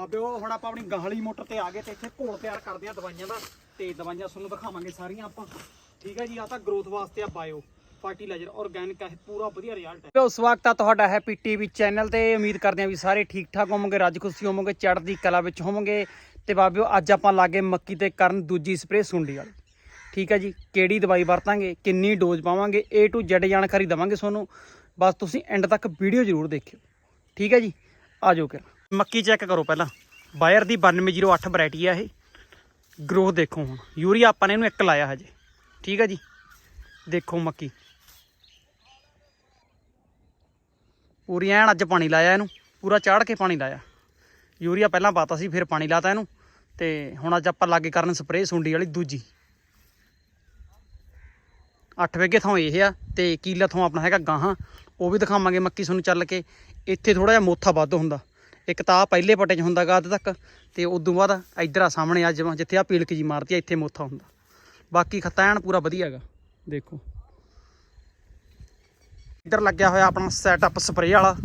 ਬਾਬਿਓ ਹੁਣ ਆਪਾਂ ਆਪਣੀ ਗਾਹਲੀ ਮੋਟਰ ਤੇ ਆ ਗਏ ਤੇ ਇੱਥੇ ਘੋਲ ਤਿਆਰ ਕਰਦੇ ਆ ਦਵਾਈਆਂ ਦਾ ਤੇ ਦਵਾਈਆਂ ਤੁਹਾਨੂੰ ਦਿਖਾਵਾਂਗੇ ਸਾਰੀਆਂ ਆਪਾਂ। ਠੀਕ ਹੈ ਜੀ ਆ ਤਾਂ ਗਰੋਥ ਵਾਸਤੇ ਆ ਬਾਇਓ ਫਰਟੀਲਾਈਜ਼ਰ ਆਰਗੈਨਿਕ ਹੈ ਪੂਰਾ ਵਧੀਆ ਰਿਜ਼ਲਟ ਹੈ। ਉਸ ਵਕਤ ਆ ਤੁਹਾਡਾ ਹੈਪੀ ਟੀਵੀ ਚੈਨਲ ਤੇ। ਉਮੀਦ ਕਰਦੇ ਆ ਵੀ ਸਾਰੇ ਠੀਕ ਠਾਕ ਹੋਵੋਗੇ, ਰੱਜ ਖੁਸ਼ੀ ਹੋਵੋਗੇ, ਚੜ੍ਹਦੀ ਕਲਾ ਵਿੱਚ ਹੋਵੋਗੇ। ਤੇ ਬਾਬਿਓ, ਅੱਜ ਆਪਾਂ ਲਾਗੇ ਮੱਕੀ ਤੇ ਕਰਨ ਦੂਜੀ ਸਪਰੇਅ ਸੁੰਡੀ ਵਾਲੀ। ਠੀਕ ਹੈ ਜੀ, ਕਿਹੜੀ ਦਵਾਈ ਵਰਤਾਂਗੇ, ਕਿੰਨੀ ਡੋਜ਼ ਪਾਵਾਂਗੇ, A to Z ਜਾਣਕਾਰੀ ਦਵਾਂਗੇ ਤੁਹਾਨੂੰ। ਬਸ ਤੁਸੀਂ ਐਂਡ ਤੱਕ ਵੀਡੀਓ ਜ਼ਰੂਰ ਦੇਖਿਓ। ਠੀਕ ਹੈ ਜੀ, ਆ ਜਾਓ ਕਰ ਮੱਕੀ ਚੈੱਕ ਕਰੋ ਪਹਿਲਾਂ। ਬਾਇਰ ਦੀ 9208 ਵੈਰਾਈਟੀ ਆ ਇਹ। ਗਰੋਥ ਦੇਖੋ ਹੁਣ। ਯੂਰੀਆ ਆਪਾਂ ਨੇ ਇਹਨੂੰ ਇੱਕ ਲਾਇਆ ਹਜੇ। ਠੀਕ ਹੈ ਜੀ? ਦੇਖੋ ਮੱਕੀ। ਪੂਰੀ ਐਨ ਅੱਜ ਪਾਣੀ ਲਾਇਆ ਇਹਨੂੰ। ਪੂਰਾ ਚਾੜ ਕੇ ਪਾਣੀ ਲਾਇਆ। ਯੂਰੀਆ ਪਹਿਲਾਂ ਪਾਤਾ ਸੀ, ਫਿਰ ਪਾਣੀ ਲਾਤਾ ਇਹਨੂੰ। ਤੇ ਹੁਣ ਅੱਜ ਆਪਾਂ ਲਾਗੇ ਕਰਨ ਸਪਰੇਅ ਸੁੰਡੀ ਵਾਲੀ ਦੂਜੀ। 8 ਵੇਗੇ ਥਾਂ ਇਹ ਆ ਤੇ ਕੀਲਾ ਥਾਂ ਆਪਣਾ ਹੈਗਾ ਗਾਹਾਂ। ਉਹ ਵੀ ਦਿਖਾਵਾਂਗੇ ਮੱਕੀ ਤੁਹਾਨੂੰ ਚੱਲ ਕੇ। ਇੱਥੇ ਥੋੜਾ ਜਿਹਾ ਮੋਥਾ ਵੱਧ ਹੁੰਦਾ। ਇੱਕ ਤਾਂ ਆਹ ਪਹਿਲੇ ਪੱਟੇ 'ਚ ਹੁੰਦਾ ਗਾ ਅੱਧ ਤੱਕ, ਤੇ ਉਦੋਂ ਬਾਅਦ ਇੱਧਰ ਆ ਸਾਹਮਣੇ ਆ, ਜਿਵੇਂ ਜਿੱਥੇ ਆ ਪੀਲਕ ਜੀ ਮਾਰਦੀ ਆ, ਇੱਥੇ ਮੋਥਾ ਹੁੰਦਾ। ਬਾਕੀ ਖੱਤਾ ਐਨ ਪੂਰਾ ਵਧੀਆ ਹੈਗਾ, ਦੇਖੋ। ਇੱਧਰ ਲੱਗਿਆ ਹੋਇਆ ਆਪਣਾ ਸੈਟਅਪ ਸਪਰੇਅ ਵਾਲਾ,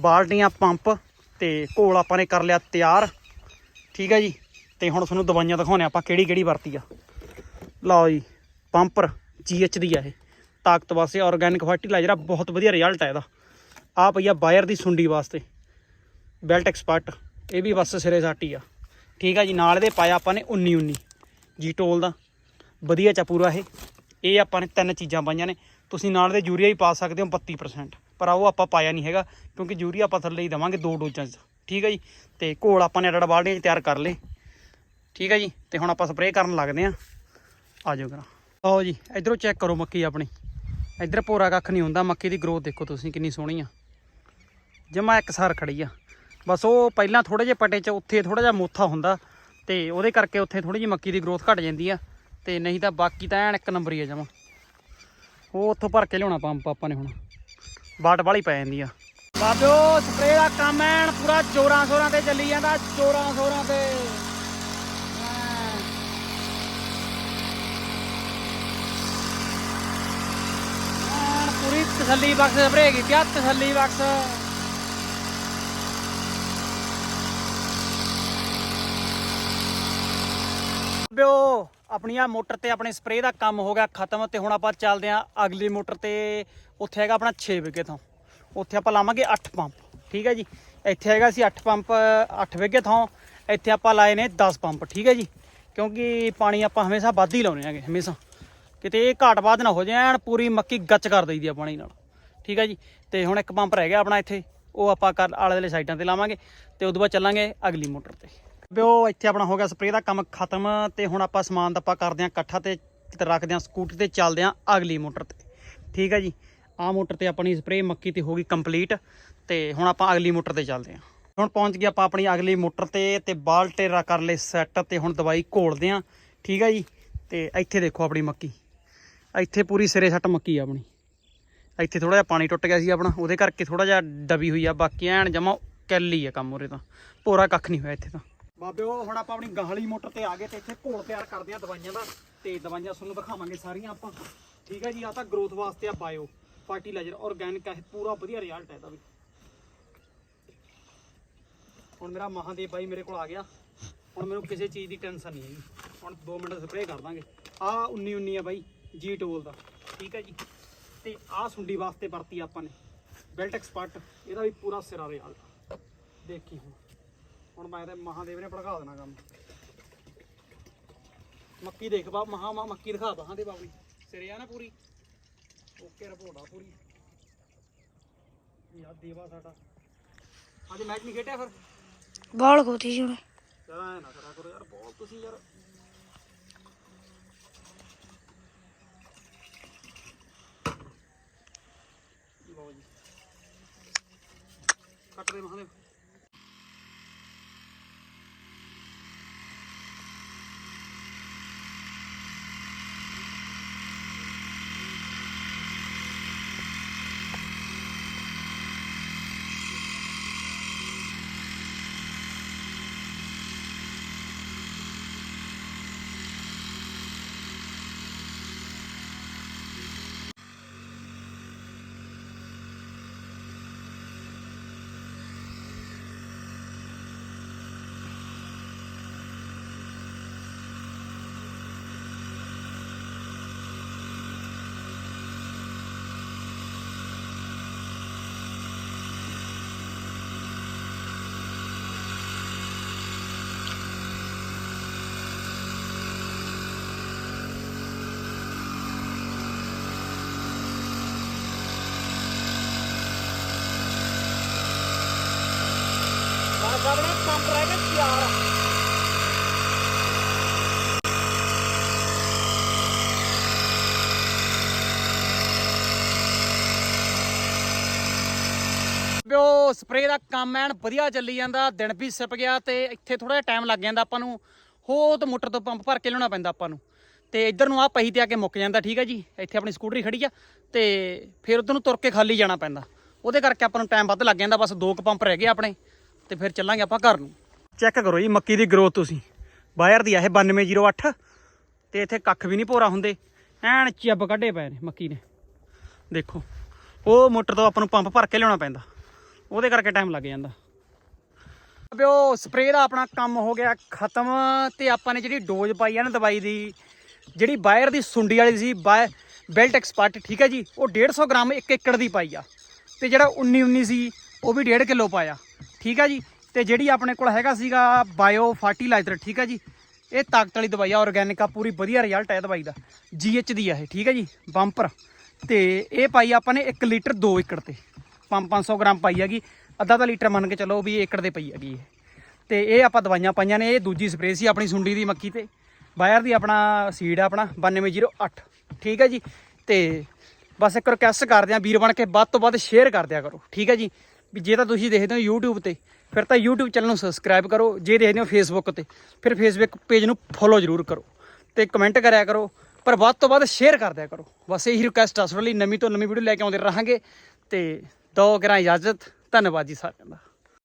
ਬਾਲਟੀਆਂ, ਪੰਪ ਤੇ ਘੋਲ ਆਪਾਂ ਨੇ ਕਰ ਲਿਆ ਤਿਆਰ। ਠੀਕ ਹੈ ਜੀ? ਤੇ ਹੁਣ ਤੁਹਾਨੂੰ ਦਵਾਈਆਂ ਦਿਖਾਉਣੇ ਆਪਾਂ ਕਿਹੜੀ ਕਿਹੜੀ ਵਰਤੀ ਆ। ਲਓ ਜੀ, ਪੰਪਰ ਜੀਐਚ ਦੀ ਆ ਇਹ। ਤਾਕਤ ਵਾਸਤੇ ਆਰਗੈਨਿਕ ਫਰਟੀਲਾਈਜ਼ਰ ਆ, ਬਹੁਤ ਵਧੀਆ ਰਿਜ਼ਲਟ ਆ ਇਹਦਾ। ਆ ਪਈ ਆ ਬਾਇਰ ਦੀ ਸੁੰਡੀ ਵਾਸਤੇ। ਬੈਲਟ ਐਕਸਪਰਟ, ਇਹ ਵੀ ਬਸ ਸਿਰੇ ਸਾਟੀ ਆ। ਠੀਕ ਆ ਜੀ, ਨਾਲ ਇਹਦੇ ਪਾਇਆ ਆਪਾਂ ਨੇ 19 19 ਜੀ ਟੋਲ ਦਾ। ਵਧੀਆ ਚਾ ਪੂਰਾ ਇਹ। ਇਹ ਆਪਾਂ ਨੇ ਤਿੰਨ ਚੀਜ਼ਾਂ ਪਾਈਆਂ ਨੇ। ਤੁਸੀਂ ਨਾਲ ਦੇ ਯੂਰੀਆ ਹੀ ਪਾ ਸਕਦੇ ਹੋ 32% ਪਰ ਉਹ ਆਪਾਂ ਪਾਇਆ ਨਹੀਂ ਹੈਗਾ, ਕਿਉਂਕਿ ਯੂਰੀਆ ਆਪਾਂ ਥੱਲੇ ਹੀ ਦੇਵਾਂਗੇ ਦੋ ਡੋਜ਼ਾਂ 'ਚ। ਠੀਕ ਹੈ ਜੀ, ਤੇ ਘੋਲ ਆਪਾਂ ਨੇ ਅੜੜ ਬਾਲਟੀਆਂ 'ਚ ਤਿਆਰ ਕਰ ਲਏ। ਠੀਕ ਹੈ ਜੀ, ਤੇ ਹੁਣ ਆਪਾਂ ਸਪਰੇਅ ਕਰਨ ਲੱਗਦੇ ਆਂ ਆ ਜਾਓ ਕਰਾਂ ਆਓ ਜੀ, ਇਧਰੋਂ ਚੈੱਕ ਕਰੋ ਮੱਕੀ ਆਪਣੀ। ਇਧਰ ਪੂਰਾ ਕੱਖ ਨਹੀਂ ਹੁੰਦਾ, ਮੱਕੀ ਦੀ ਗਰੋਥ ਦੇਖੋ ਤੁਸੀਂ ਕਿੰਨੀ ਸੋਹਣੀ ਆ। ਜਮਾ ਇੱਕ ਸਾਰ ਖੜੀ ਆ। ਬਸ ਉਹ ਪਹਿਲਾਂ ਥੋੜੇ ਜਿਹੇ ਪਟੇ 'ਚ ਉੱਥੇ ਥੋੜਾ ਜਿਹਾ ਮੋਥਾ ਹੁੰਦਾ ਤੇ ਉਹਦੇ ਕਰਕੇ ਉੱਥੇ ਥੋੜੀ ਜਿਹੀ ਮੱਕੀ ਦੀ ਗਰੋਥ ਘਟ ਜਾਂਦੀ ਆ ਤੇ ਨਹੀਂ ਤਾਂ ਬਾਕੀ ਤਾਂ ਐਨ ਇੱਕ ਨੰਬਰ ਹੀ ਆ ਜਮਾ। ਉਹ ਉੱਥੋਂ ਭਰ ਕੇ ਲਿਆਉਣਾ ਪੰਪ ਆਪਾਂ ਨੇ ਹੁਣ। ਬਾਟ ਵਾਲੀ ਪੈ ਜਾਂਦੀ ਆ। ਬਾਬਿਓ, ਸਪਰੇਅ ਦਾ ਕੰਮ ਐਨ ਪੂਰਾ ਚੋਰਾਂ ਸ਼ੋਰਾਂ ਤੇ ਚੱਲੀ ਜਾਂਦਾ ਚੋਰਾਂ ਸ਼ੋਰਾਂ ਤੇ। ਐਨ। ਪੂਰੀ ਤਸੱਲੀ ਬਖਸ਼, ਸਪਰੇਅ ਕੀਤੀ ਆ, ਤਸੱਲੀ ਬਖਸ਼। ਬਿਓ ਆਪਣੀਆਂ ਮੋਟਰ ਤੇ ਆਪਣੇ ਸਪਰੇਅ ਦਾ ਕੰਮ ਹੋ ਗਿਆ ਖਤਮ ਤੇ ਹੁਣ ਆਪਾਂ ਚੱਲਦੇ ਆ ਅਗਲੀ ਮੋਟਰ ਤੇ। ਉੱਥੇ ਹੈਗਾ ਆਪਣਾ 6 ਵਿਗੇ ਥਾਂ। ਉੱਥੇ ਆਪਾਂ ਲਾਵਾਂਗੇ 8 ਪੰਪ। ਠੀਕ ਹੈ ਜੀ? ਇੱਥੇ ਹੈਗਾ ਸੀ 8 ਪੰਪ 8 ਵਿਗੇ ਥਾਂ। ਇੱਥੇ ਆਪਾਂ ਲਾਏ ਨੇ 10 ਪੰਪ। ਠੀਕ ਹੈ ਜੀ? ਕਿਉਂਕਿ ਪਾਣੀ ਆਪਾਂ ਹਮੇਸ਼ਾ ਵੱਧ ਹੀ ਲਾਉਣੇ ਹੈਗੇ, ਹਮੇਸ਼ਾ। ਕਿਤੇ ਇਹ ਘਾਟ ਬਾਦ ਨਾ ਹੋ ਜਾਏ ਐਨ ਪੂਰੀ ਮੱਕੀ ਗੱਚ ਕਰ ਦਈਦੀ ਆ ਪਾਣੀ ਨਾਲ। ਠੀਕ ਹੈ ਜੀ? ਤੇ ਹੁਣ ਇੱਕ ਪੰਪ ਰਹਿ ਗਿਆ ਆਪਣਾ ਇੱਥੇ। ਉਹ ਆਪਾਂ ਕਰ ਆਲੇ ਵਾਲੇ ਸਾਈਡਾਂ ਤੇ ਲਾਵਾਂਗੇ ਤੇ ਉਦੋਂ ਬਾਅਦ ਚੱਲਾਂਗੇ ਅਗਲੀ ਮੋਟਰ ਤੇ। ਬਿਓ ਇੱਥੇ ਆਪਣਾ ਹੋ ਗਿਆ ਸਪਰੇਅ ਦਾ ਕੰਮ ਖਤਮ ਤੇ ਹੁਣ ਆਪਾਂ ਸਮਾਨ ਦਾ ਆਪਾਂ ਕਰਦੇ ਆਂ ਇਕੱਠਾ ਤੇ ਰੱਖਦੇ ਆਂ ਸਕੂਟਰ ਤੇ ਚੱਲਦੇ ਆਂ ਅਗਲੀ ਮੋਟਰ ਤੇ। ਠੀਕ ਹੈ ਜੀ? ਆਹ ਮੋਟਰ ਤੇ ਆਪਣੀ ਸਪਰੇਅ ਮੱਕੀ ਤੇ ਹੋ ਗਈ ਕੰਪਲੀਟ ਤੇ ਹੁਣ ਆਪਾਂ ਅਗਲੀ ਮੋਟਰ ਤੇ ਚੱਲਦੇ ਆਂ ਹੁਣ ਪਹੁੰਚ ਗਏ ਆਪਾਂ ਆਪਣੀ ਅਗਲੀ ਮੋਟਰ ਤੇ ਤੇ ਬਾਲਟੇ ਰਾ, ਕਰ ਲਏ ਸੈੱਟ ਤੇ ਹੁਣ ਦਵਾਈ ਘੋਲਦੇ ਆਂ ਠੀਕ ਹੈ ਜੀ? ਤੇ ਇੱਥੇ ਦੇਖੋ ਆਪਣੀ ਮੱਕੀ। ਇੱਥੇ ਪੂਰੀ ਸਿਰੇ ਸੱਟ ਮੱਕੀ ਆ ਆਪਣੀ। ਇੱਥੇ ਥੋੜਾ ਜਿਹਾ ਪਾਣੀ ਟੁੱਟ ਗਿਆ ਸੀ ਆਪਣਾ, ਉਹਦੇ ਕਰਕੇ ਥੋੜਾ ਜਿਹਾ ਦਬੀ ਹੋਈ ਆ, ਬਾਕੀ ਐਨ ਜਮਾ ਕੈਲੀ ਆ ਕੰਮ ਉਰੇ ਤਾਂ। ਪੂਰਾ ਕੱਖ ਨਹੀਂ ਹੋਇਆ ਇੱਥੇ ਤਾਂ। ਬਾਬਿਓ ਹੁਣ ਆਪਾਂ ਆਪਣੀ ਗਾਹਲੀ ਮੋਟਰ ਤੇ ਆ ਗਏ ਤੇ ਇੱਥੇ ਘੋਲ ਤਿਆਰ ਕਰਦੇ ਆ ਦਵਾਈਆਂ ਦਾ ਤੇ ਦਵਾਈਆਂ ਤੁਹਾਨੂੰ ਦਿਖਾਵਾਂਗੇ ਸਾਰੀਆਂ ਆਪਾਂ। ਠੀਕ ਹੈ ਜੀ ਆ ਤਾਂ ਗਰੋਥ ਵਾਸਤੇ ਆ ਬਾਇਓ ਫਰਟੀਲਾਈਜ਼ਰ ਆਰਗੈਨਿਕ ਹੈ ਪੂਰਾ ਵਧੀਆ ਰਿਜ਼ਲਟ ਹੈ ਇਹਦਾ ਵੀ। ਹੁਣ ਮੇਰਾ ਮਹਾਦੇਵ ਬਾਈ ਮੇਰੇ ਕੋਲ ਆ ਗਿਆ। ਹੁਣ ਮੈਨੂੰ ਕਿਸੇ ਚੀਜ਼ ਦੀ ਟੈਨਸ਼ਨ ਨਹੀਂ ਹੈਗੀ। ਹੁਣ 2 ਮਿੰਟ ਸਪਰੇਅ ਕਰ ਦਾਂਗੇ। ਆ 19 19 ਆ ਬਾਈ ਜੀ ਟੋਲ ਦਾ। ਠੀਕ ਹੈ ਜੀ। ਤੇ ਆ ਸੁੰਡੀ ਵਾਸਤੇ ਵਰਤੀ ਆਪਾਂ ਨੇ। ਬੈਲਟ ਐਕਸਪਰਟ ਇਹਦਾ ਵੀ ਪੂਰਾ ਸਿਰਾ ਰਿਜ਼ਲਟ ਦੇਖੀ ਹੁਣ। ਹੁਣ ਮੈਂ ਤੇ ਮਹਾਦੇਵ ਨੇ ਭੜਕਾ ਦੇਣਾ ਕੰਮ। ਮੱਕੀ ਦੇਖ ਬਾ ਮਹਾ ਮਹਾ ਮੱਕੀ ਦਿਖਾ ਬਾਹਾਂ ਦੇ ਬਾਬੀ ਸਿਰੇ ਆ ਨਾ ਪੂਰੀ। ਓਕੇ ਰਿਪੋਰਟ ਆ ਪੂਰੀ। ਯਾ ਦੇਵਾ ਸਾਡਾ। ਅੱਜ ਮੈਚ ਨਹੀਂ ਖੇਡਿਆ ਫਿਰ? ਬਾਲ ਖੋਤੀ ਸੀ ਉਹਨੇ। ਯਾਰ ਐ ਨਾ ਕਰਾ ਕਰੋ ਯਾਰ ਬਹੁਤ ਤੁਸੀਂ ਯਾਰ। ਲਓ ਜੀ। ਕੱਟ ਦੇ ਮਹਾਦੇਵ। ਆਪਣਾ ਪੰਪ ਰਹਿ ਗਿਆ ਤਿਆਰ ਬਿਓ ਸਪਰੇ ਦਾ ਕੰਮ ਐਨ ਵਧੀਆ ਚੱਲੀ ਜਾਂਦਾ, ਦਿਨ ਵੀ ਸਿਪ ਗਿਆ ਤੇ ਇੱਥੇ ਥੋੜਾ ਜਿਹਾ ਟਾਈਮ ਲੱਗ ਜਾਂਦਾ ਆਪਾਂ ਨੂੰ। ਹੋ ਮੋਟਰ ਤੋਂ ਪੰਪ ਭਰ ਕੇ ਲਿਆਉਣਾ ਪੈਂਦਾ ਆਪਾਂ ਨੂੰ। ਤੇ ਇੱਧਰ ਨੂੰ ਆ ਪਹੀ ਤੇ ਆ ਕੇ ਮੁੱਕ ਜਾਂਦਾ, ਠੀਕ ਹੈ ਜੀ। ਇੱਥੇ ਆਪਣੀ ਸਕੂਟਰੀ ਖੜੀ ਆ ਤੇ ਫਿਰ ਉਧਰ ਨੂੰ ਤੁਰ ਕੇ ਖਾਲੀ ਜਾਣਾ ਪੈਂਦਾ। ਉਹਦੇ ਕਰਕੇ ਆਪਾਂ ਨੂੰ ਟਾਈਮ ਵੱਧ ਲੱਗ ਜਾਂਦਾ, ਬਸ ਦੋ ਕੁ ਪੰਪ ਰਹਿ ਗਏ ਆਪਣੇ। ਤੇ ਫਿਰ ਚੱਲਾਂਗੇ ਆਪਾਂ ਘਰ ਨੂੰ। ਚੈੱਕ ਕਰੋ ਜੀ, ਮੱਕੀ ਦੀ ਗਰੋਥ ਤੁਸੀਂ। ਬਾਹਰ ਦੀ ਆ ਇਹ 9208 ਤੇ ਇੱਥੇ ਕੱਖ ਵੀ ਨਹੀਂ ਪੋਰਾ ਹੁੰਦੇ। ਐਨ ਚੱਬ ਕੱਢੇ ਪਏ ਨੇ ਮੱਕੀ ਨੇ। ਦੇਖੋ, ਉਹ ਮੋਟਰ ਤੋਂ ਆਪਾਂ ਨੂੰ ਪੰਪ ਭਰ ਕੇ ਲਿਆਉਣਾ ਪੈਂਦਾ। ਉਹਦੇ ਕਰਕੇ ਟਾਈਮ ਲੱਗ ਜਾਂਦਾ। ਬਿਓ ਸਪਰੇਅ ਦਾ ਆਪਣਾ ਕੰਮ ਹੋ ਗਿਆ ਖਤਮ, ਤੇ ਆਪਾਂ ਨੇ ਜਿਹੜੀ ਡੋਜ਼ ਪਾਈ ਆ ਨਾ ਦਵਾਈ ਦੀ, ਜਿਹੜੀ ਬਾਇਰ ਦੀ ਸੁੰਡੀ ਵਾਲੀ ਸੀ ਬੈਲਟ ਐਕਸਪਰਟ, ਠੀਕ ਹੈ ਜੀ, ਉਹ 150 ਗ੍ਰਾਮ 1 ਏਕੜ ਦੀ ਪਾਈ ਆ। ਤੇ ਜਿਹੜਾ 19 19 ਸੀ, ਉਹ ਵੀ 1.5 ਕਿਲੋ ਪਾਇਆ। ਠੀਕ ਹੈ ਜੀ? ਤੇ ਜਿਹੜੀ ਆਪਣੇ ਕੋਲ ਹੈਗਾ ਸੀਗਾ ਬਾਇਓ ਫਰਟੀਲਾਈਜ਼ਰ ਠੀਕ ਹੈ ਜੀ? ਇਹ ਤਾਕਤ ਵਾਲੀ ਦਵਾਈ ਆ ਆਰਗੈਨਿਕ ਆ, ਪੂਰੀ ਵਧੀਆ ਰਿਜ਼ਲਟ ਹੈ ਦਵਾਈ ਦਾ। ਜੀਐਚ ਦੀ ਆ ਇਹ, ਠੀਕ ਹੈ ਜੀ? ਬੰਪਰ ਤੇ ਇਹ ਪਾਈ ਆਪਾਂ ਨੇ 1 ਲੀਟਰ 2 ਏਕੜ ਤੇ। 500 ਗ੍ਰਾਮ ਪਾਈ ਹੈਗੀ। ਅੱਧਾ ਤਾਂ ਲੀਟਰ ਮੰਨ ਕੇ ਚੱਲੋ ਵੀ ਏਕੜ ਦੇ ਪਈ ਹੈਗੀ ਇਹ। ਤੇ ਇਹ ਆਪਾਂ ਦਵਾਈਆਂ ਪਾਈਆਂ ਨੇ, ਇਹ ਦੂਜੀ ਸਪਰੇਅ ਸੀ ਆਪਣੀ ਸੁੰਡੀ ਦੀ ਮੱਕੀ ਤੇ। ਬਾਇਰ ਦੀ ਆਪਣਾ ਸੀਡ ਆ ਆਪਣਾ 9208 ਠੀਕ ਹੈ ਜੀ? ਤੇ ਬਸ ਇੱਕ ਰਿਕਵੈਸਟ ਕਰਦੇ ਆ, ਵੀਰ ਬਣ ਕੇ ਵੱਧ ਤੋਂ ਵੱਧ ਸ਼ੇਅਰ ਕਰ ਦਿਆ ਕਰੋ। ਠੀਕ ਹੈ ਜੀ? ਵੀ ਜੇ ਤਾਂ ਤੁਸੀਂ ਦੇਖਦੇ ਹੋ YouTube ਤੇ, ਫਿਰ ਤਾਂ YouTube ਚੈਨਲ ਨੂੰ ਸਬਸਕ੍ਰਾਈਬ ਕਰੋ, ਜੇ ਦੇਖਦੇ ਹੋ Facebook ਤੇ, ਫਿਰ Facebook ਪੇਜ ਨੂੰ ਫੋਲੋ ਜ਼ਰੂਰ ਕਰੋ ਤੇ ਕਮੈਂਟ ਕਰਿਆ ਕਰੋ, ਪਰ ਵੱਧ ਤੋਂ ਵੱਧ ਸ਼ੇਅਰ ਕਰ ਦਿਆ ਕਰੋ। ਬਸ ਇਹੀ ਰਿਕੁਐਸਟ ਆ, ਤੁਹਾਡੇ ਲਈ ਨਵੀਂ ਤੋਂ ਨਵੀਂ ਵੀਡੀਓ ਲੈ ਕੇ ਆਉਂਦੇ ਰਹਾਂਗੇ ਤੇ ਦੋ ਗਰਾਂ ਇਜਾਜ਼ਤ, ਧੰਨਵਾਦ ਜੀ ਸਾਰਿਆਂ ਦਾ।